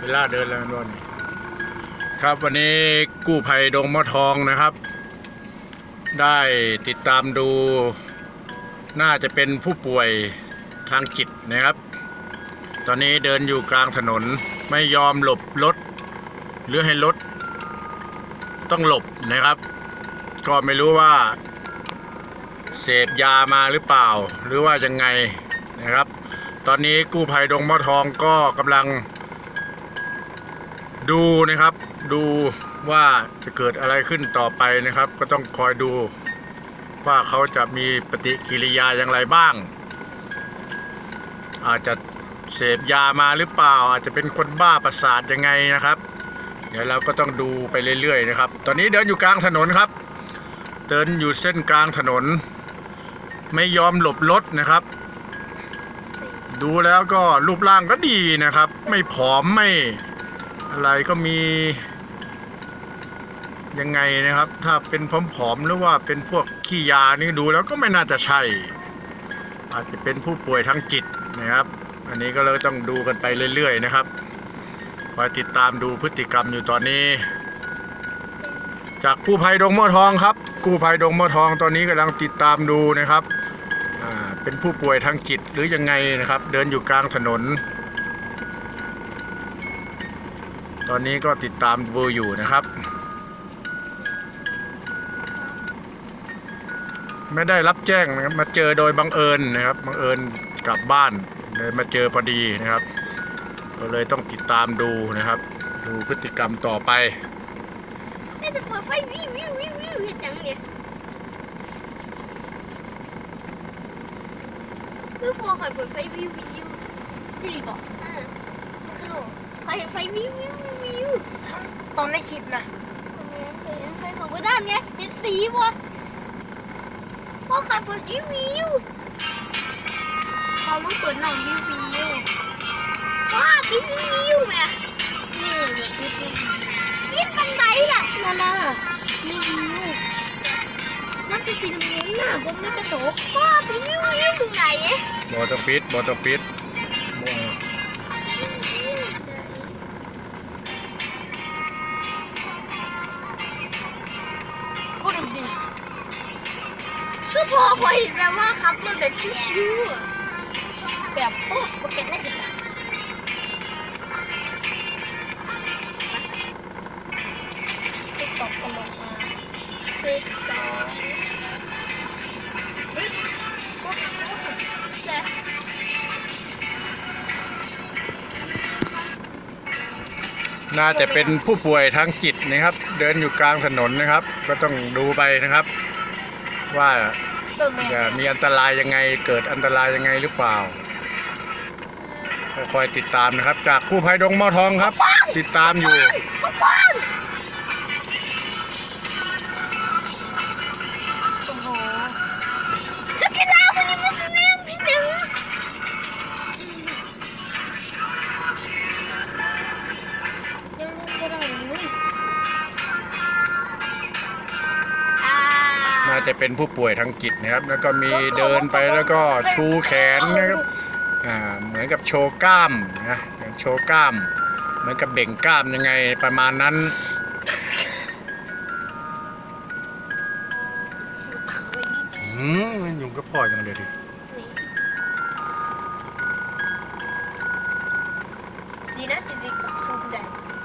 เวลาเดินแล้วนวลครับวันนี้กู้ภัยดงมะทองนะครับ ได้ติดตามดู น่าจะเป็นผู้ป่วยทางจิตนะครับ ตอนนี้เดินอยู่กลางถนนไม่ยอมหลบรถหรือให้รถต้องหลบนะครับ ก็ไม่รู้ว่า เสพยามาหรือเปล่า หรือว่ายังไงนะครับ ตอนนี้กู้ภัยดงมะทองก็กำลัง ดูนะครับดูว่าจะเกิดอะไรขึ้นต่อไปนะครับ ก็ต้องคอยดูว่าเขาจะมีปฏิกิริยาอย่างไรบ้าง อาจจะเสพยามาหรือเปล่า อาจจะเป็นคนบ้าประสาทยังไงนะครับ เดี๋ยวเราก็ต้องดูไปเรื่อยๆนะครับ ตอนนี้เดินอยู่กลางถนนครับ เดินอยู่เส้นกลางถนน ไม่ยอมหลบรถนะครับ ดูแล้วก็รูปร่างก็ดีนะครับ ไม่ผอมไม่ อะไรก็มียังไงนะครับ ถ้าเป็นผอมๆหรือว่าเป็นพวกขี้ยานี่ดูแล้วก็ไม่น่าจะใช่ อาจจะเป็นผู้ป่วยทางจิตนะครับ อันนี้ก็เลยต้องดูกันไปเรื่อย ๆ นะครับคอยติดตามดูพฤติกรรมอยู่ตอนนี้ จากกู้ภัยดงมะทองครับ กู้ภัยดงมะทองตอนนี้กำลังติดตามดูนะครับเป็นผู้ป่วยทางจิตหรือยังไงนะครับ เดินอยู่กลางถนน ตอนนี้ก็ติดตามดูอยู่นะครับ ไม่ได้รับแจ้งนะครับมาเจอโดยบังเอิญนะครับบังเอิญกลับบ้านเลยมาเจอพอดีนะครับ ก็เลยต้องติดตามดูนะครับ ดูพฤติกรรมต่อไปนี่จะเปิดไฟวิววิววิววิวเห็นจังเนี่ยคือพอคอยเปิดไฟวิววิวพี่ลีบอกอ่ามันคือโล กคอยเห็นไฟวิววิววิววิวตอนในคลิปนะเห็นไฟของบ้านไงเห็นสีวะพอคอยเปิดวิววิวเขาลูกเปิดหนังวิววิวว้าปิดวิววิวแม่นี่แบบวิววิวปิดบันไดล่ะนั่นน่ะวิววิวนั่นเป็นสีน้ำเงินน่ะบนไม่กระจกว้าปิดวิววิวตรงไหนเอ๊ะบอตองปิดบอตองปิด พอคอยแบบว่าขับรถแบบชิวๆอแบบโอ้โปเกตได้กันติ๊กตอกกำลังมาสิบสองเฮ้ยแต่น่าจะเป็นผู้ป่วยทางจิตนะครับ เดินอยู่กลางถนนนะครับ ก็ต้องดูไปนะครับ ว่า จะมีอันตรายยังไงเกิดอันตรายยังไงหรือเปล่าคอยติดตามนะครับ จากกู้ภัยดงมอทองครับ ติดตามอยู่โอ้โห น่าจะเป็นผู้ป่วยทางจิตนะครับ แล้วก็มีเดินไปแล้วก็ชูแขนนะครับอ่าเหมือนกับโชว์กล้ามนะโชว์กล้าม เหมือนกับเบ่งกล้ามยังไงประมาณนั้นอืมมันยุงก็พอจังเลยดิดีนะจริงๆต้องซูมได้คือเขาเขา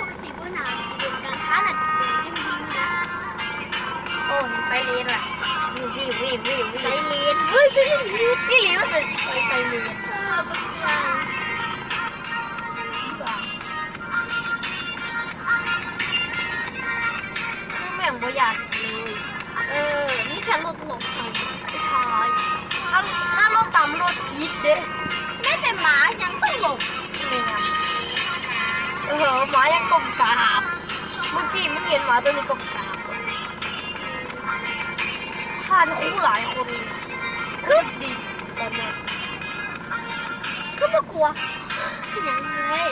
ปกติว่าหนาเดินการค้าหลักเดินยิ้มยิ้มนะโอ้เห็นไฟเลนว่ะวิววิววิววิววิไซวเลนเฮ้ยไซเลนฮิตนี่หรือว่าเป็นไฟไซเรนเออปกติคือแม่งบ่อยากเลยเออนี่แค่รถหลบไฟไอ้ชายถ้าถ้ารถตามรถยิดเด้ กลมกราบเมื่อกี้มึงเห็นหมาตัวนี้กลมกราบผ่านคู่หลายคนคือดีตอนเนี้ยก็ไม่กลัวอย่างนี้เลย